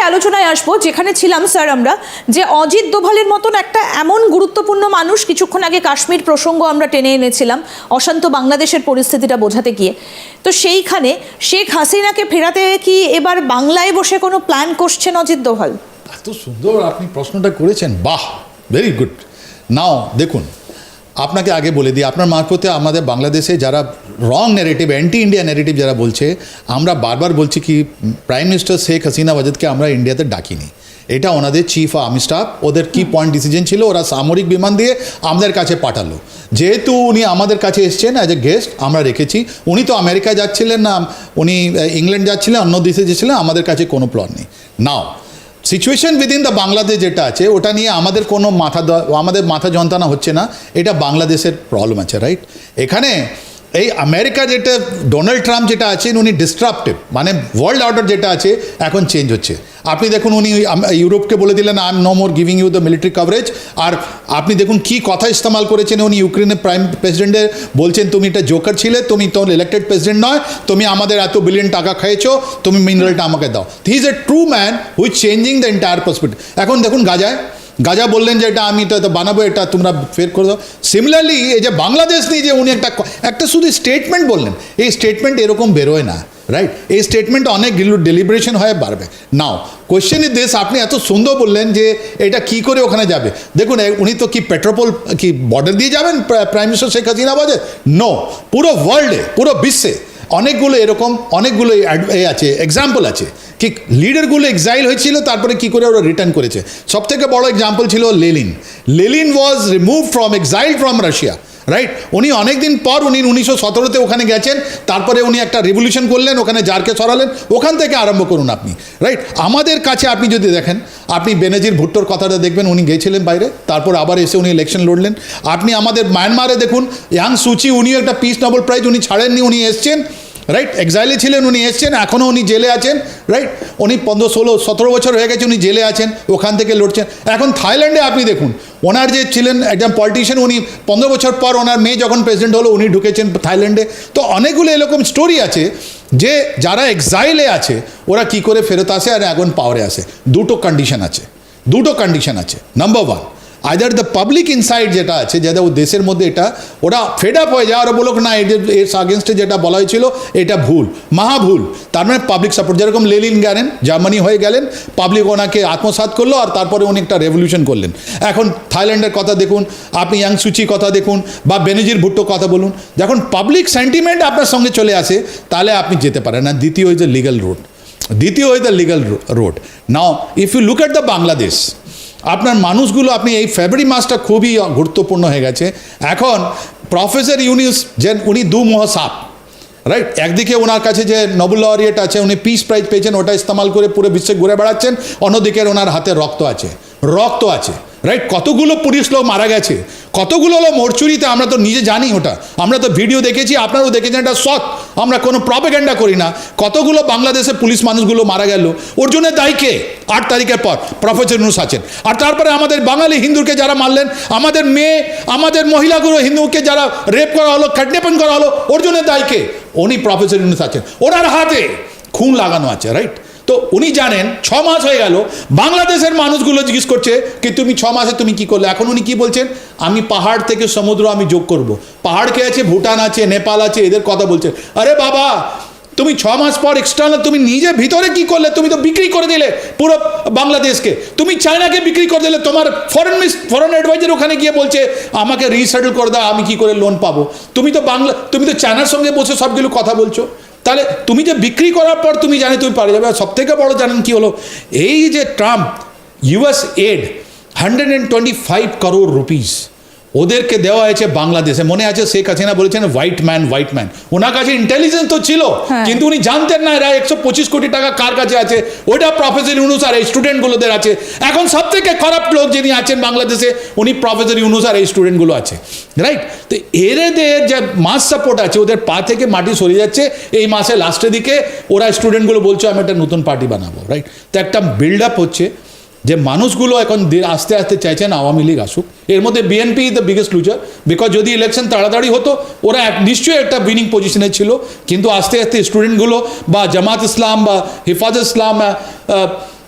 এবারে আলোচনায় আসব, যেখানে ছিলাম স্যার আমরা, যে অজিত দোভালের মতন একটা এমন গুরুত্বপূর্ণ মানুষ কিছুক্ষণ আগে কাশ্মীর প্রসঙ্গ আমরা টেনে এনেছিলাম, অশান্ত বাংলাদেশের পরিস্থিতিটা বোঝাতে গিয়ে। তো সেইখানে শেখ হাসিনাকে ফেরাতে কি এবার বাংলায় বসে কোনো প্ল্যান করছেন অজিত দোভাল? এত সুন্দর আপনি প্রশ্নটা করেছেন, বাহ ভেরি গুড নাও দেখুন আপনাকে আগে বলে দিই আপনার মারফতে আমাদের বাংলাদেশে যারা রং নেগেটিভ অ্যান্টি ইন্ডিয়া নেগেটিভ যারা বলছে আমরা বারবার বলছি কি প্রাইম মিনিস্টার শেখ হাসিনা ওয়াজেদকে আমরা ইন্ডিয়াতে ডাকিনি। এটা ওনাদের চিফ আর্মি স্টাফ ওদের কি পয়েন্ট ডিসিশন ছিল ওরা সামরিক বিমান দিয়ে আমাদের কাছে পাঠালো। যেহেতু উনি আমাদের কাছে এসছেন অ্যাজ এ গেস্ট আমরা রেখেছি। উনি তো আমেরিকা যাচ্ছিলেন না উনি ইংল্যান্ড যাচ্ছিলেন অন্য দেশে যাচ্ছিলেন আমাদের কাছে কোনো প্ল্যান নেই। Now situation within the Bangladesh যেটা আছে, ওটা নিয়ে আমাদের কোনো মাথা আমাদের মাথা যন্ত্রণা হচ্ছে না। এটা বাংলাদেশের প্রবলেম আছে রাইট এখানে এই আমেরিকা যেটা, ডোনাল্ড ট্রাম্প যেটা আছেন উনি ডিস্ট্রাপটিভ মানে ওয়ার্ল্ড অর্ডার যেটা আছে, এখন চেঞ্জ হচ্ছে। আপনি দেখুন, উনি ইউরোপকে বলে দিলেন I am no more giving you the military coverage আর আপনি দেখুন, কি কথা ইস্তেমাল করেছেন উনি ইউক্রেনের প্রাইম প্রেসিডেন্টের বলছেন, তুমি এটা জোকার ছিলে, তুমি তো ইলেক্টেড প্রেসিডেন্ট নয়, তুমি আমাদের এত বিলিয়ন টাকা খেয়েছো তুমি মিনারেলটা আমাকে দাও। He is a true man which changing the entire perspective এখন দেখুন, গাজায় গাজা বললেন যে এটা আমি তো এটা বানাবো, এটা তোমরা ফের করে দাও। সিমিলারলি এই যে বাংলাদেশ নিয়ে যে উনি একটা একটা শুধু স্টেটমেন্ট বললেন, এই স্টেটমেন্ট এরকম বেরোয় না রাইট এই স্টেটমেন্ট অনেক ডেলিব্রেশন হয়ে বাড়বে। নাও কোয়েশ্চেন ইজ দিস আপনি এত সুন্দর বললেন যে এটা কি করে ওখানে যাবে। দেখুন উনি তো কি পেট্রোপোল কি বর্ডার দিয়ে যাবেন প্রাইম মিনিস্টার শেখ হাসিনা বাজে নো পুরো ওয়ার্ল্ডে পুরো বিশ্বে অনেকগুলো এরকম, অনেকগুলো এ আছে এক্সাম্পল আছে। কি লিডারগুলো এক্সাইল হয়েছিল, তারপরে কি করে ওরা রিটার্ন করেছে? সব থেকে বড় এক্সাম্পল ছিল Lenin Lenin was remove from exile from Russia right উনি অনেক দিন পর উনি উনিশশো সতেরোতে ওখানে গেছেন, তারপরে উনি একটা রেভলিউশন করলেন, ওখানে জারকে সরালেন, ওখান থেকে আরম্ভ করুন আপনি। রাইট আমাদের কাছে আপনি যদি দেখেন, আপনি বেনাজির ভুট্টোর কথাটা দেখবেন, উনি গেছিলেন বাইরে, তারপর আবার এসে উনি ইলেকশন লড়লেন। আপনি আমাদের মায়ানমারে দেখুন, ইয়াং সুচি উনিও একটা পিস নোবেল প্রাইজ উনি ছাড়েননি, উনি এসছেন। রাইট এক্সাইলে ছিলেন, উনি এসছেন, এখনও উনি জেলে আছেন রাইট উনি পনেরো, ষোলো, সতেরো বছর হয়ে গেছে উনি জেলে আছেন, ওখান থেকে লড়ছেন। এখন থাইল্যান্ডে আপনি দেখুন, ওনার যে ছিলেন একজন পলিটিশিয়ান উনি পনেরো বছর পর ওনার মেয়ে যখন প্রেসিডেন্ট হলো, উনি ঢুকেছেন থাইল্যান্ডে। তো অনেকগুলো এরকম স্টোরি আছে যে যারা এক্সাইলে আছে, ওরা কি করে ফেরত আসে আর এখন পাওয়ারে আসে। দুটো কন্ডিশন আছে, দুটো কন্ডিশন আছে। Number one either the public inside যেটা আছে, যেটা ও দেশের মধ্যে এটা, ওরা ফেড আপ হয়ে যায়, ওরা বলুক, না, এদের, এর আগেনস্টে যেটা বলা হয়েছিল, এটা ভুল মহা ভুল তার মানে পাবলিক সাপোর্ট যেরকম লেলিন গেলেন জার্মানি হয়ে গেলেন পাবলিক ওনাকে আত্মসাৎ করল আর তারপরে উনি একটা রেভলিউশন করলেন। এখন থাইল্যান্ডের কথা দেখুন, আপনি ইয়াং সুচি কথা দেখুন বা বেনজির ভুট্টো কথা বলুন, যখন পাবলিক সেন্টিমেন্ট আপনার সঙ্গে চলে আসে, তাহলে আপনি যেতে পারেন। আর দ্বিতীয় দ্য লিগাল রোড দ্বিতীয় the legal road now if you look at the Bangladesh আপনার মানুষগুলো, আপনি এই ফেব্রুয়ারি মাসটা খুবই গুরুত্বপূর্ণ হয়ে গেছে। এখন প্রফেসর ইউনিস যে উনি দু মহাসাপ রাইট একদিকে ওনার কাছে যে নোবেল লরিয়েট আছে, উনি পিস প্রাইজ পেয়েছেন, ওটা ইস্তেমাল করে পুরো বিশ্বে ঘুরে বেড়াচ্ছেন। অন্যদিকে ওনার হাতে রক্ত আছে রক্ত আছে রাইট কতগুলো পুলিশ লোক মারা গেছে, কতগুলো লোক মরচুরিতে, আমরা তো নিজে জানি ওটা। আমরা তো ভিডিও দেখেছি, আপনারাও দেখেছেন, এটা সৎ। আমরা কোনো প্রপেগেন্ডা করি না। কতগুলো বাংলাদেশে পুলিশ মানুষগুলো মারা গেল, ওর জন্য দায়ী কে? আট তারিখের পর, প্রফেসর ইউনুস আছেন। আর তারপরে আমাদের বাঙালি হিন্দুকে যারা মারলেন, আমাদের মেয়ে, আমাদের মহিলাগুলো হিন্দুকে যারা রেপ করা হলো কিডন্যাপিং করা হলো, ওর জন্য দায়ী কে? উনি প্রফেসর ইউনুস আছেন। ওনার হাতে খুন লাগানো আছে রাইট তো উনি জানেন, ছ মাস হয়ে গেল, বাংলাদেশের মানুষগুলো জিজ্ঞেস করছে কি তুমি ছ মাসে তুমি কি করলে? এখন উনি কি বলছেন? আমি পাহাড় থেকে সমুদ্র আমি যোগ করব। পাহাড় কে আছে? ভুটান আছে, নেপাল আছে, এদের কথা বলছেন। আরে বাবা, তুমি ছ মাস পর এক্সটার্নাল তুমি নিজে ভিতরে কি করলে? তুমি তো বিক্রি করে দিলে পুরো বাংলাদেশকে। তুমি চায়নাকে বিক্রি করে দিলে, তোমার ফরেন ফরেন অ্যাডভাইজার ওখানে গিয়ে বলছে, আমাকে রিসেটেল করে দাও, আমি কি করে লোন পাবো? তুমি তো বাংলা, তুমি তো চায়নার সঙ্গে বসে সবগুলো কথা বলছো। তাহলে তুমি যে বিক্রি করার পর তুমি জানি তুমি পারে যাবে সব থেকে বড় জানেন কি হলো? এই যে Trump US aid hundred and twenty five crore rupees ওদেরকে দেওয়া হয়েছে বাংলাদেশে। মনে আছে শেখ হাসিনা বলেছেন হোয়াইট ম্যান হোয়াইট ম্যান ওনার কাছে ইন্টেলিজেন্স তো ছিল হ্যাঁ। কিন্তু উনি জানতেন না এরা একশো পঁচিশ কোটি টাকা কার কাছে আছে। ওটা প্রফেসর ইউনুস আর এই স্টুডেন্টগুলোদের আছে। এখন সব থেকে খারাপ লোক যিনি আছেন বাংলাদেশে উনি প্রফেসর ইউনুস আর এই স্টুডেন্টগুলো আছে। রাইট তো এদের যে মাস সাপোর্ট আছে ওদের পা থেকে মাটি সরে যাচ্ছে। এই মাসে লাস্টের দিকে ওরা স্টুডেন্টগুলো বলছে আমি একটা নতুন পার্টি বানাবো। রাইট তো একটা বিল্ড আপ হচ্ছে। যে মানুষগুলো এখন আস্তে আস্তে চাইছেন আওয়ামী লীগ আসুক। এর মধ্যে BNP is the biggest loser because যদি ইলেকশন তাড়াতাড়ি হতো, ওরা নিশ্চয়ই একটা উইনিং পজিশনে ছিল। কিন্তু আস্তে আস্তে স্টুডেন্টগুলো বা জামাত ইসলাম বা হিফাজ ইসলাম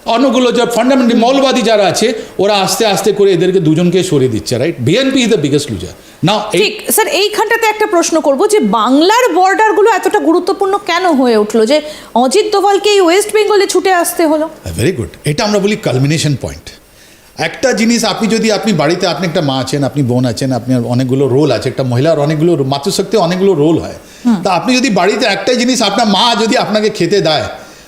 অন্যগুলো যা ফান্ডামেন্টালি মৌলবাদী যারা আছে ওরা আস্তে আস্তে করে এদেরকে দুজনকে সরিয়ে দিচ্ছে right BNP is the biggest loser না ঠিক স্যার এইখানটাতে একটা প্রশ্ন করব যে বাংলার বর্ডারগুলো এতটা গুরুত্বপূর্ণ কেন হয়ে উঠল? যে অজিত দোভালকে এই ওয়েস্ট বেঙ্গলে ছুটে আসতে হলো। ভেরি গুড এটা আমরা বলি কালমিনেশন পয়েন্ট একটা জিনিস আপনি যদি আপনি বাড়িতে আপনি একটা মা আছেন আপনি বোন আছেন আপনার অনেকগুলো রোল আছে একটা মহিলার অনেকগুলো মাতৃশক্তি অনেকগুলো রোল হয়। তা আপনি যদি বাড়িতে একটাই জিনিস আপনার মা যদি আপনাকে খেতে দেয়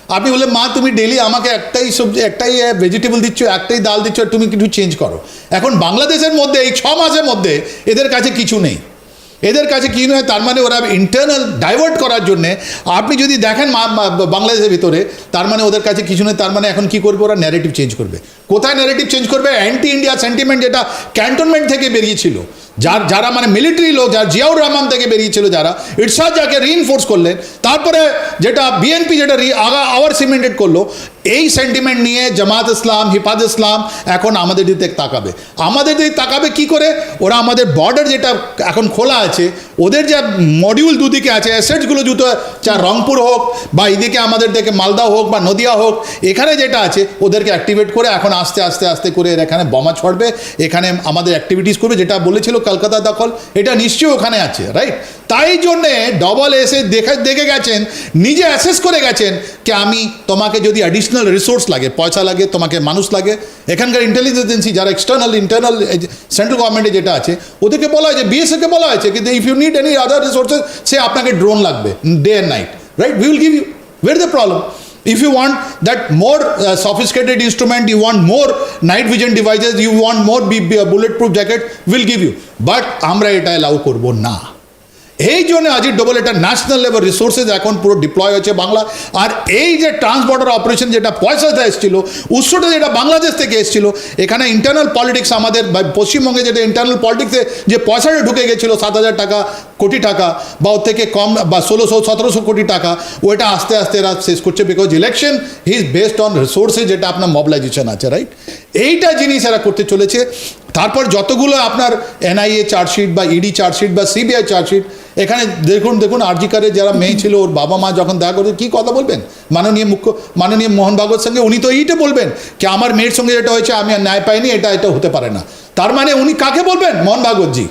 আপনি বলে মা, তুমি ডেলি আমাকে একটাই সবজি, একটাই ভেজিটেবল দিচ্ছ, একটাই ডাল দিচ্ছ তুমি কিছু চেঞ্জ করো। এখন বাংলাদেশের মধ্যে, এই ছ মাসের মধ্যে এদের কাছে কিছু নেই। এদের কাছে কি নয় তার মানে ওরা ইন্টারনাল ডাইভার্ট করার জন্যে, আপনি যদি দেখেন মা- বাংলাদেশের ভিতরে, তার মানে ওদের কাছে কিছু নেই, তার মানে এখন কি করবে ওরা? ন্যারেটিভ চেঞ্জ করবে। কোথায় ন্যারেটিভ চেঞ্জ করবে? অ্যান্টি ইন্ডিয়া সেন্টিমেন্ট যেটা ক্যান্টনমেন্ট থেকে বেরিয়েছিল। যার, যারা মানে মিলিটারি লোক, যারা জিয়াউর রহমান থেকে বেরিয়েছিল যারা, ইরশাদ যাকে রিইনফোর্স করলেন, তারপরে যেটা বিএনপি যেটা আগা, আওয়ার সিমেন্টেড করল, এই সেন্টিমেন্ট নিয়ে জামাত ইসলাম, হিফাজ ইসলাম এখন আমাদের দিকে তাকাবে। আমাদের দিকে তাকাবে কি করে? ওরা আমাদের বর্ডার যেটা এখন খোলা আছে, ওদের যা মডিউল দুদিকে আছে অ্যাসেটসগুলো জুতো চা রংপুর হোক বা এদিকে আমাদের দিকে মালদা হোক বা নদিয়া হোক, এখানে যেটা আছে, ওদেরকে অ্যাক্টিভেট করে এখন আস্তে আস্তে আস্তে করে এখানে বোমা ছড়বে, এখানে আমাদের অ্যাক্টিভিটিস করবে, যেটা বলেছিল কলকাতা দখল, এটা নিশ্চয়ই ওখানে আছে রাইট তাই জন্যে ডবল এসে দেখে দেখে গেছেন, নিজে অ্যাসেস করে গেছেন যে আমি তোমাকে যদি অ্যাডিশনাল রিসোর্স লাগে, পয়সা লাগে, তোমাকে মানুষ লাগে, এখানকার ইন্টেলিজেন্স এজেন্সি যারা এক্সটার্নাল ইন্টারনাল সেন্ট্রাল গভর্নমেন্টে যেটা আছে, ওদেরকে বলা হয়েছে বিএসএফকে বলা হয়েছে, কিন্তু if you need any other resources সে আপনাকে ড্রোন লাগবে day and night right we will give you where the problem if you want that more uh, sophisticated instrument you want more night vision devices you want more B- B- bulletproof jacket we'll give you but আমরা এটা allow করবো না এই জন্য আজির ডবল এটা national level resources এখন পুরো deploy হচ্ছে বাংলা। আর এই যে ট্রান্সবর্ডার অপারেশন যেটা পয়সাটা এসেছিল, উৎসটা যেটা বাংলাদেশ থেকে এসেছিল, এখানে ইন্টারনাল পলিটিক্স আমাদের পশ্চিমবঙ্গে যেটা ইন্টারনাল পলিটিক্সে যে পয়সাটা ঢুকে গেছিল সাত হাজার টাকা, কোটি টাকা, বা ওর থেকে কম, বা ষোলোশো সতেরোশো কোটি টাকা, ওইটা আস্তে আস্তে এরা শেষ করছে because election is based on resources যেটা আপনার মোবিলাইজেশন আছে রাইট এইটা জিনিস এরা করতে চলেছে। তারপর যতগুলো আপনার এনআইএ চার্জশিট বা ইডি চার্জশিট বা সিবিআই চার্জশিট এখানে দেখুন দেখুন আর্জিকারে যারা মেয়ে ছিল, ওর বাবা মা যখন দেখা করবে কী কথা বলবেন? মাননীয় মুখ্য, মাননীয় মোহন ভাগবত সঙ্গে উনি তো এইটা বলবেন কি আমার মেয়ের সঙ্গে যেটা হয়েছে, আমি আর ন্যায় পাইনি, এটা এটা হতে পারে না। তার মানে উনি কাকে বলবেন? মোহন ভাগবতজি।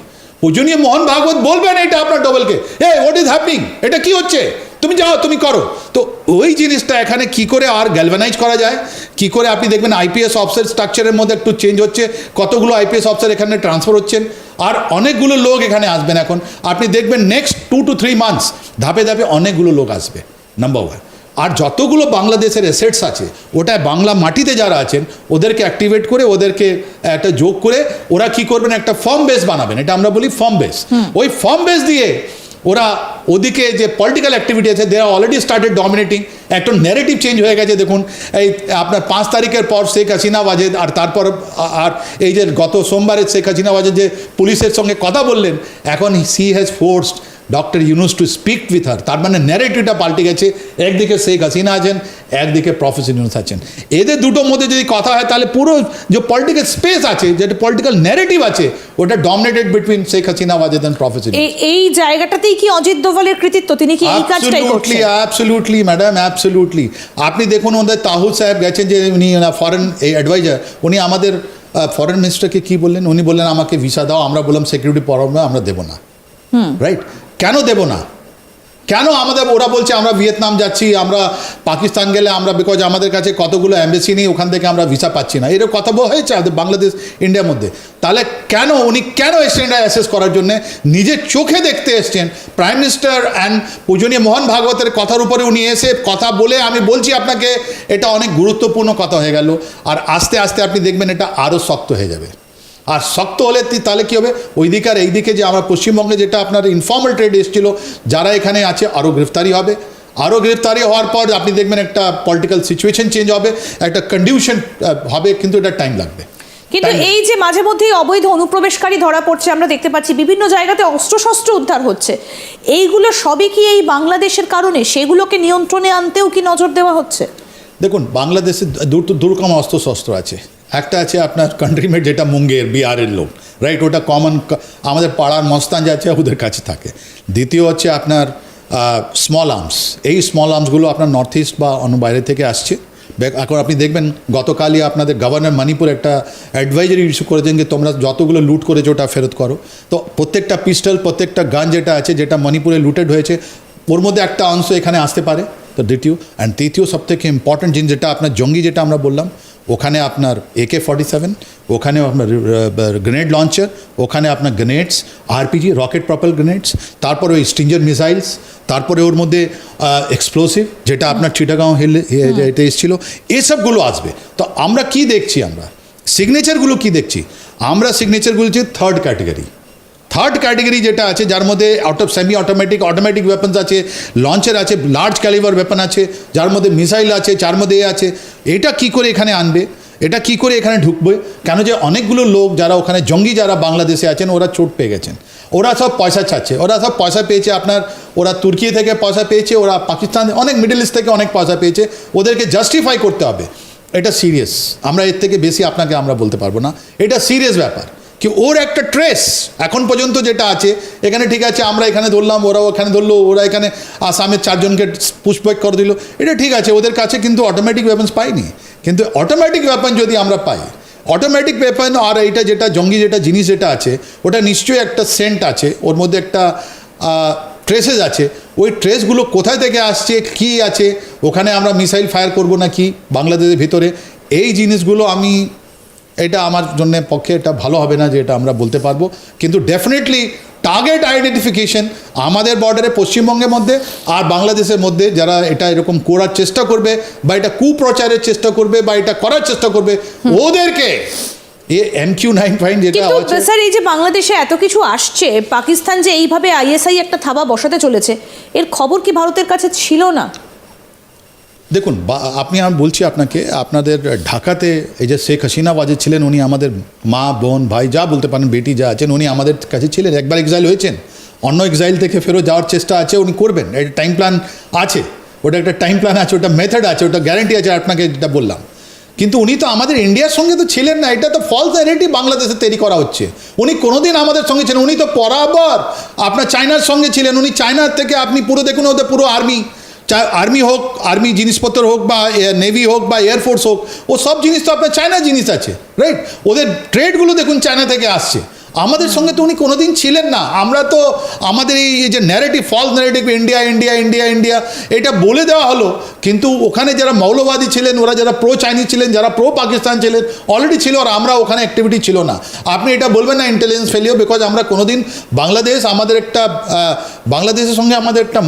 নিয়ে মোহন ভাগবত বলবেন এটা আপনার ডবলকে এ হোয়াট ইজ হ্যাপনিং এটা কি হচ্ছে? তুমি যাও তুমি করো। তো ওই জিনিসটা এখানে কি করে আর গ্যালভানাইজ করা যায়? কি করে আপনি দেখবেন আইপিএস অফিসার স্ট্রাকচারের মধ্যে একটু চেঞ্জ হচ্ছে কতগুলো আইপিএস অফিসার এখানে ট্রান্সফার হচ্ছেন আর অনেকগুলো লোক এখানে আসবেন এখন। আপনি দেখবেন next two to three months ধাপে ধাপে অনেকগুলো লোক আসবে নাম্বার ওয়ান আর যতগুলো বাংলাদেশের এসেটস আছে ওটায় বাংলা মাটিতে যারা আছেন ওদেরকে অ্যাক্টিভেট করে ওদেরকে একটা যোগ করে ওরা কি করবেন একটা ফর্ম বেস বানাবেন। এটা আমরা বলি ফর্ম বেস ওই ফর্ম বেস দিয়ে ওরা ওদিকে যে পলিটিক্যাল অ্যাক্টিভিটি আছে they are already started dominating একটা নেগেটিভ চেঞ্জ হয়ে গেছে, দেখুন, এই আপনার পাঁচ তারিখের পর শেখ হাসিনা ওয়াজেদ আর তারপর, আর এই যে গত সোমবারের শেখ হাসিনা ওয়াজেদ যে পুলিশের সঙ্গে কথা বললেন, এখন she has forced doctor Yunus to speak with her তার মানে ন্যারেটিভটা পাল্টে গেছে। একদিকে শেখ হাসিনা আছেন একদিকে প্রফেসর ইউনুস আছেন। এদের দুটোর মধ্যে যদি কথা হয় তাহলে পুরো যে পলিটিক্যাল স্পেস আছে যেটা পলিটিক্যাল ন্যারেটিভ আছে ওটা dominated between Sheikh Hasina Wazed and professor এই জায়গাটাতেই কি অজিত দোভালের কৃতিত্ব? তিনি কি এই কাজটাই করছেন? অ্যাবসলিউটলি ম্যাডাম অ্যাবসলিউটলি আপনি দেখুন ওদের তাহুদ সাহেব গেছেন যে উনি ফরেন এই অ্যাডভাইজার উনি আমাদের ফরেন মিনিস্টারকে কি বললেন? উনি বললেন আমাকে ভিসা দাও আমরা বললাম সিকিউরিটি প্রবলেমে আমরা দেবো না। রাইট কেন দেবো না? কেন আমাদের ওরা বলছে আমরা ভিয়েতনাম যাচ্ছি, আমরা পাকিস্তান গেলে আমরা বিকজ আমাদের কাছে কতগুলো অ্যাম্বাসি নেই, ওখান থেকে আমরা ভিসা পাচ্ছি না। এরকম কথা হয়েছে বাংলাদেশ, ইন্ডিয়ার মধ্যে। তাহলে কেন উনি কেন এসছেন অ্যাসেস করার জন্য? নিজের চোখে দেখতে এসছেন। প্রাইম মিনিস্টার অ্যান্ড পূজনীয় মোহন ভাগবতের কথার উপরে উনি এসে কথা বলে আমি বলছি আপনাকে, এটা অনেক গুরুত্বপূর্ণ কথা হয়ে গেল। আর আস্তে আস্তে আপনি দেখবেন এটা আরও শক্ত হয়ে যাবে। আর শক্ত হলে তাহলে কী হবে? ওই দিকে আর এই দিকে যে আমার পশ্চিমবঙ্গে যেটা আপনার ইনফর্মাল ট্রেড এসেছিল যারা এখানে আছে আরও গ্রেফতারি হবে। আরও গ্রেফতারি হওয়ার পর আপনি দেখবেন একটা পলিটিক্যাল সিচুয়েশন চেঞ্জ হবে একটা কন্ডিউশন হবে কিন্তু এটা টাইম লাগবে। কিন্তু এই যে মাঝে মধ্যেই অবৈধ অনুপ্রবেশকারী ধরা পড়ছে আমরা দেখতে পাচ্ছি বিভিন্ন জায়গাতে অস্ত্রশস্ত্র উদ্ধার হচ্ছে। এইগুলো সবই কি এই বাংলাদেশের কারণে? সেগুলোকে নিয়ন্ত্রণে আনতেও কি নজর দেওয়া হচ্ছে? দেখুন বাংলাদেশে দূর দুর্গম অস্ত্র শস্ত্র আছে। একটা আছে আপনার কান্ট্রিমেট যেটা মুঙ্গের, বিহারের লোক রাইট ওটা কমন আমাদের পাড়ার মস্তান যে আছে, ওদের কাছে থাকে। দ্বিতীয় হচ্ছে আপনার স্মল আর্মস এই স্মল আর্মসগুলো আপনার নর্থ ইস্ট বা অন্য বাইরে থেকে আসছে। এখন আপনি দেখবেন, গতকালই আপনাদের গভর্নর মণিপুর একটা অ্যাডভাইজারি ইস্যু করেছেন যে তোমরা যতগুলো লুট করেছ ওটা ফেরত করো। তো প্রত্যেকটা পিস্টল প্রত্যেকটা গান যেটা আছে, যেটা মণিপুরে লুটেড হয়েছে, ওর মধ্যে একটা অংশ এখানে আসতে পারে। তো দ্বিতীয় অ্যান্ড তৃতীয় সবথেকে ইম্পর্টেন্ট জিনিস যেটা আপনার জঙ্গি যেটা আমরা বললাম ওখানে আপনার একে ফর্টি সেভেন ওখানে আপনার গ্রেনেড লঞ্চার ওখানে আপনার grenades RPG rocket propel grenades তারপরে ওই স্টিঞ্জার মিসাইলস তারপরে ওর মধ্যে এক্সপ্লোসিভ যেটা আপনার চিটাগাঁও হিল এটা এসেছিল এসবগুলো আসবে। তো আমরা কি দেখছি আমরা? সিগনেচারগুলো কি দেখছি? আমরা সিগনেচারগুলো হচ্ছে থার্ড ক্যাটেগরি থার্ড ক্যাটেগরি যেটা আছে, যার মধ্যে out of semi automatic automatic weapons আছে লঞ্চের আছে লার্জ ক্যালিভার ওয়েপন আছে, যার মধ্যে মিসাইল আছে, যার মধ্যে এ আছে। এটা কি করে এখানে আনবে? এটা কি করে এখানে ঢুকবে? কেন যে অনেকগুলো লোক যারা ওখানে জঙ্গি যারা বাংলাদেশে আছেন, ওরা চোট পেয়ে গেছেন। ওরা সব পয়সা চাচ্ছে ওরা সব পয়সা পেয়েছে আপনার, ওরা তুর্কি থেকে পয়সা পেয়েছে, ওরা পাকিস্তান, অনেক মিডল ইস্ট থেকে অনেক পয়সা পেয়েছে। ওদেরকে জাস্টিফাই করতে হবে। এটা সিরিয়াস আমরা এর থেকে বেশি আপনাকে আমরা বলতে পারব না। এটা সিরিয়াস ব্যাপার। কি ওর একটা ট্রেস, এখন পর্যন্ত যেটা আছে, এখানে ঠিক আছে, আমরা এখানে ধরলাম ওরা ওখানে ধরলো, ওরা এখানে আসামের চারজনকে পুষ্পক করে দিল, এটা ঠিক আছে, ওদের কাছে কিন্তু অটোমেটিক ওয়েপন্স পাইনি। কিন্তু অটোমেটিক ওয়েপন যদি আমরা পাই অটোমেটিক ওয়েপন আর এইটা যেটা, জঙ্গি যেটা জিনিস যেটা আছে, ওটা নিশ্চয়ই একটা সেন্ট আছে, ওর মধ্যে একটা ট্রেসেস আছে, ওই ট্রেসগুলো কোথায় থেকে আসছে, কি আছে, ওখানে আমরা মিসাইল ফায়ার করব না কি বাংলাদেশের ভিতরে, এই জিনিসগুলো আমি এটা আমার জন্য পক্ষে এটা ভালো হবে না যে এটা আমরা বলতে পারব। কিন্তু ডেফিনেটলি টার্গেট আইডেন্টিফিকেশন আমাদের বর্ডারে পশ্চিমবঙ্গের মধ্যে আর বাংলাদেশের মধ্যে যারা এটা এরকম করার চেষ্টা করবে বা এটা কুপ্রচারের চেষ্টা করবে বা এটা করার চেষ্টা করবে ওদেরকে এ নাইন ফাইন যেটা কিন্তু স্যার এই যে বাংলাদেশে এত কিছু আসছে পাকিস্তান যে এইভাবে আইএসআই একটা থাবা বসাতে চলেছে এর খবর কি ভারতের কাছে ছিল না? দেখুন আপনি আমি বলছি আপনাকে, আপনাদের ঢাকাতে এই যে শেখ হাসিনা বাজে ছিলেন, উনি আমাদের মা, বোন, ভাই, যা বলতে পারেন, বেটি যা আছেন, উনি আমাদের কাছে ছিলেন, একবার এক্সাইল হয়েছেন। অন্য এক্সাইল থেকে ফেরত যাওয়ার চেষ্টা আছে, উনি করবেন। একটা টাইম প্ল্যান আছে, ওটা একটা টাইম প্ল্যান আছে, ওটা মেথড আছে, ওটা গ্যারান্টি আছে, আপনাকে যেটা বললাম। কিন্তু উনি তো আমাদের ইন্ডিয়ার সঙ্গে তো ছিলেন না, এটা তো ফলস ন্যারেটিভ বাংলাদেশে তৈরি করা হচ্ছে। উনি কোনোদিন আমাদের সঙ্গে ছিলেন, উনি তো পরাবর, আপনার চায়নার সঙ্গে ছিলেন, উনি চায়নার থেকে আপনি পুরো, দেখুন, ওদের পুরো আর্মি চাই আর্মি হোক, আর্মি জিনিসপত্র হোক বা নেভি হোক বা এয়ারফোর্স হোক, ও সব জিনিস তো আপনার চায়না জিনিস আছে রাইট ওদের ট্রেডগুলো দেখুন চায়না থেকে আসছে। আমাদের সঙ্গে তো উনি কোনোদিন ছিলেন না। আমরা তো আমাদের এই যে narrative false narrative India India India India এটা বলে দেওয়া হলো। কিন্তু ওখানে যারা মৌলবাদী ছিলেন, ওরা যারা প্রো চাইনিজ ছিলেন, যারা প্রো পাকিস্তান ছিলেন অলরেডি ছিল আর আমরা ওখানে অ্যাক্টিভিটি ছিল না। আপনি এটা বলবেন না ইন্টেলিজেন্স ফেলিও বিকজ আমরা কোনোদিন বাংলাদেশ আমাদের একটা বাংলাদেশের সঙ্গে আমাদের একটা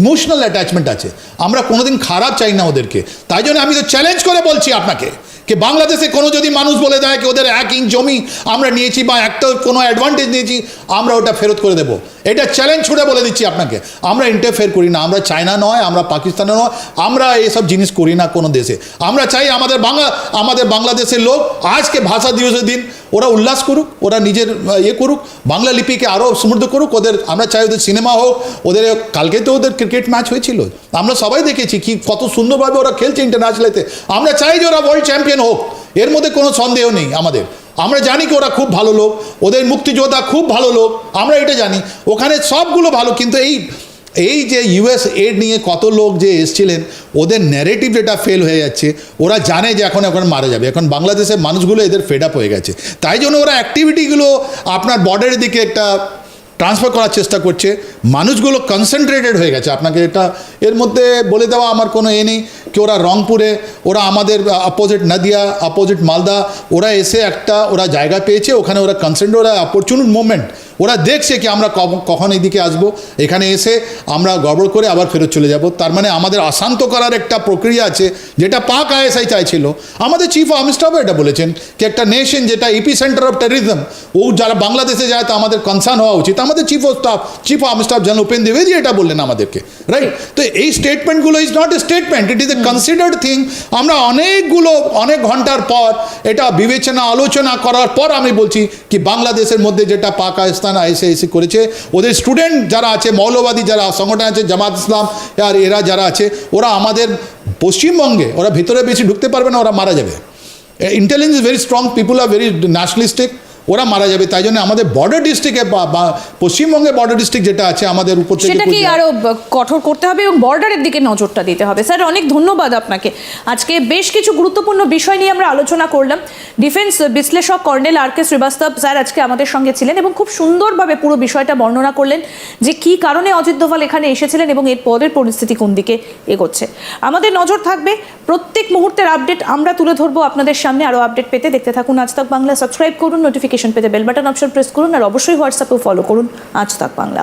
ইমোশনাল অ্যাটাচমেন্ট আছে। আমরা কোনোদিন খারাপ চাই না ওদেরকে। তাই জন্য আমি তো চ্যালেঞ্জ করে বলছি আপনাকে। কি বাংলাদেশে কোনো যদি মানুষ বলে দেয় কি ওদের এক ইঞ্চ জমি আমরা নিয়েছি বা একটা কোনো অ্যাডভান্টেজ নিয়েছি আমরা ওটা ফেরত করে দেব এটা চ্যালেঞ্জ ছুড়ে বলে দিচ্ছি আপনাকে আমরা ইন্টারফেয়ার করি না আমরা চায়না নয় আমরা পাকিস্তানে নয় আমরা এসব জিনিস করি না কোনো দেশে আমরা চাই আমাদের বাংলা আমাদের বাংলাদেশের লোক আজকে ভাষা দিবসের দিন ওরা উল্লাস করুক, ওরা নিজের ইয়ে করুক, বাংলা লিপিকে আরও সমৃদ্ধ করুক, ওদের, আমরা চাই ওদের সিনেমা হোক, ওদের কালকে তো ওদের ক্রিকেট ম্যাচ হয়েছিল। আমরা সবাই দেখেছি কি, কত সুন্দরভাবে ওরা খেলছে ইন্টারন্যাশনালেতে আমরা চাই যে ওরা ওয়ার্ল্ড চ্যাম্পিয়ন হোক, এর মধ্যে কোনো সন্দেহ নেই আমাদের। আমরা জানি কি ওরা খুব ভালো লোক, ওদের মুক্তিযোদ্ধা খুব ভালো লোক, আমরা এটা জানি। ওখানে সবগুলো ভালো, কিন্তু এই এই যে ইউএস এড নিয়ে কত লোক যে এসছিলেন, ওদের ন্যারেটিভ যেটা ফেল হয়ে যাচ্ছে, ওরা জানে যে এখন এখন মারা যাবে। এখন বাংলাদেশের মানুষগুলো এদের ফেড আপ হয়ে গেছে। তাই জন্য ওরা অ্যাক্টিভিটিগুলো আপনার বর্ডারের দিকে একটা ট্রান্সফার করার চেষ্টা করছে, মানুষগুলো কনসেন্ট্রেটেড হয়ে গেছে। আপনাকে এটা এর মধ্যে বলে দেওয়া আমার কোনো এ নেই কি ওরা রংপুরে, ওরা আমাদের অপোজিট নদিয়া অপোজিট মালদা, ওরা এসে একটা ওরা জায়গা পেয়েছে, ওখানে ওরা কনসেন্ট ওরা অপরচুনিট মুভমেন্ট ওরা দেখছে কি আমরা কখন এদিকে আসব। এখানে এসে আমরা গড়বড় করে আবার ফেরত চলে যাব। তার মানে আমাদের অশান্ত করার একটা প্রক্রিয়া আছে, যেটা পাক আইএসআই চাইছিল। আমাদের চিফ আর্ম স্টাফও এটা বলেছেন, কি একটা নেশন যেটা ইপি সেন্টার অফ টেরিজম ও যারা বাংলাদেশে যায়, তো আমাদের কনসার্ন হওয়া উচিত। আমাদের chief of staff chief arm staff general Upen দ্বিবেদী এটা বললেন আমাদেরকে রাইট তো এই স্টেটমেন্টগুলো is not a statement it is a considered thing আমরা অনেকগুলো, অনেক ঘণ্টার পর এটা বিবেচনা, আলোচনা করার পর আমি বলছি কি বাংলাদেশের মধ্যে যেটা পাকিস্তান আইসিআইসি করেছে, ওদের স্টুডেন্ট যারা আছে, মৌলবাদী যারা সংগঠন আছে, জামাত ইসলাম আর এরা যারা আছে, ওরা আমাদের পশ্চিমবঙ্গে, ওরা ভিতরে বেশি ঢুকতে পারবে না, ওরা মারা যাবে। ইন্টেলিজেন্স ভেরি স্ট্রং পিপুল আর ভেরি ন্যাশনালিস্টিক ওরা মারা যাবে তাই জন্য আমাদের বর্ডার ডিস্ট্রিক্টে বা পশ্চিমবঙ্গের বর্ডার ডিস্ট্রিক্ট যেটা আছে আমাদের উপর থেকে আরও কঠোর করতে হবে এবং বর্ডারের দিকে নজরটা দিতে হবে। স্যার অনেক ধন্যবাদ আপনাকে। আজকে বেশ কিছু গুরুত্বপূর্ণ বিষয় নিয়ে আমরা আলোচনা করলাম। ডিফেন্স বিশ্লেষক colonel R K Srivastava sir আজকে আমাদের সঙ্গে ছিলেন এবং খুব সুন্দরভাবে পুরো বিষয়টা বর্ণনা করলেন যে কি কারণে অজিত দোভাল এখানে এসেছিলেন এবং এর পরের পরিস্থিতি কোন দিকে এগোচ্ছে। আমাদের নজর থাকবে প্রত্যেক মুহূর্তের আপডেট আমরা তুলে ধরবো আপনাদের সামনে। আরও আপডেট পেতে দেখতে থাকুন। আজ বাংলা সাবস্ক্রাইব করুন নোটিফিকেশন পেতে বেল বাটন অপশন প্রেস করুন, আর অবশ্যই হোয়াটসঅ্যাপেও ফলো করুন। আজ বাংলা।